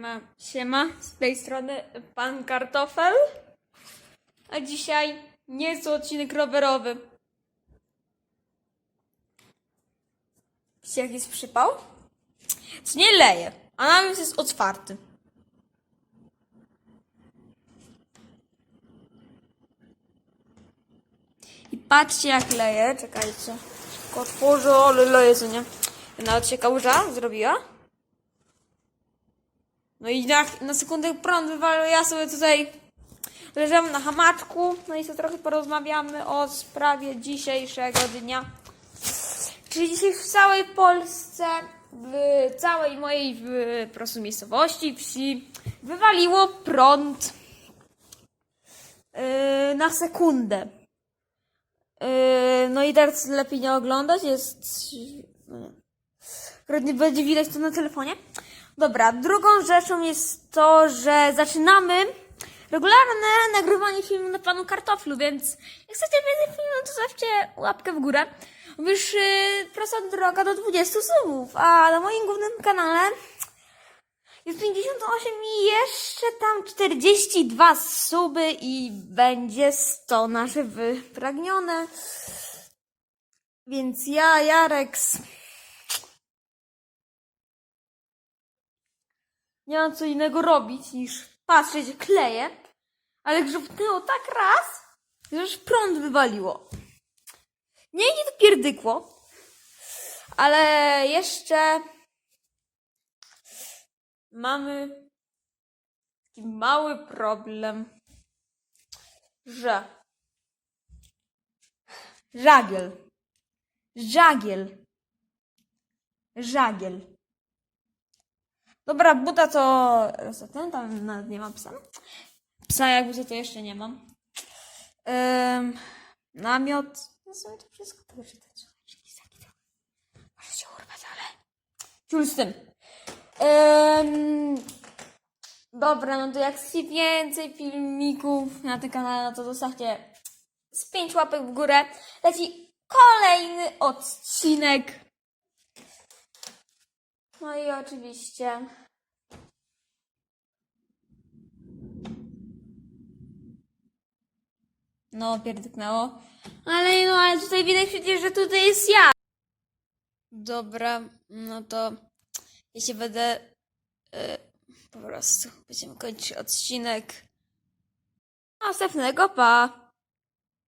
Siema, siema, z tej strony pan Kartofel. A dzisiaj nie jest to odcinek rowerowy. Widzicie, jak jest przypał? Co nie leje, a nawias jest otwarty. I patrzcie, jak leje. Czekajcie. Szybko otworzę, ale leje, co nie? Nawet się kałuża zrobiła. No i na, na sekundę prąd wywalił, ja sobie tutaj leżałem na hamaczku, no i sobie trochę porozmawiamy o sprawie dzisiejszego dnia. Czyli dzisiaj w całej Polsce, w całej mojej w, po prostu miejscowości, wsi, wywaliło prąd yy, na sekundę. Yy, no i teraz lepiej nie oglądać, jest... No. Akurat nie będzie widać to na telefonie. Dobra, drugą rzeczą jest to, że zaczynamy regularne nagrywanie filmu na panu kartoflu, więc jak chcecie więcej filmów, to zostawcie łapkę w górę. Już yy, prosta droga do 20 subów, a na moim głównym kanale jest 58 i jeszcze tam 42 suby i będzie 100 nasze wypragnione. Więc ja, Jareks, nie mam co innego robić niż patrzeć, kleję, ale grzebnęło tak raz, że już prąd wywaliło. Nie idzie to pierdykło, ale jeszcze mamy taki mały problem, że żagiel, żagiel, żagiel. Dobra, buta to ten tam nawet nie ma psa. Psa jakby co to jeszcze nie mam. Ym, namiot. No sobie to wszystko listaki to. Może się urwać, ale. Ciul z tym. Ym, dobra, no to jak chcecie więcej filmików na tym kanale, no to zostawcie z pięć łapek w górę. Leci kolejny odcinek. No i oczywiście. No, pierdyknęło. Ale no, ale tutaj widać przecież, że tutaj jest ja. Dobra, no to ja się będę y, po prostu będziemy kończyć odcinek. Następnego, pa!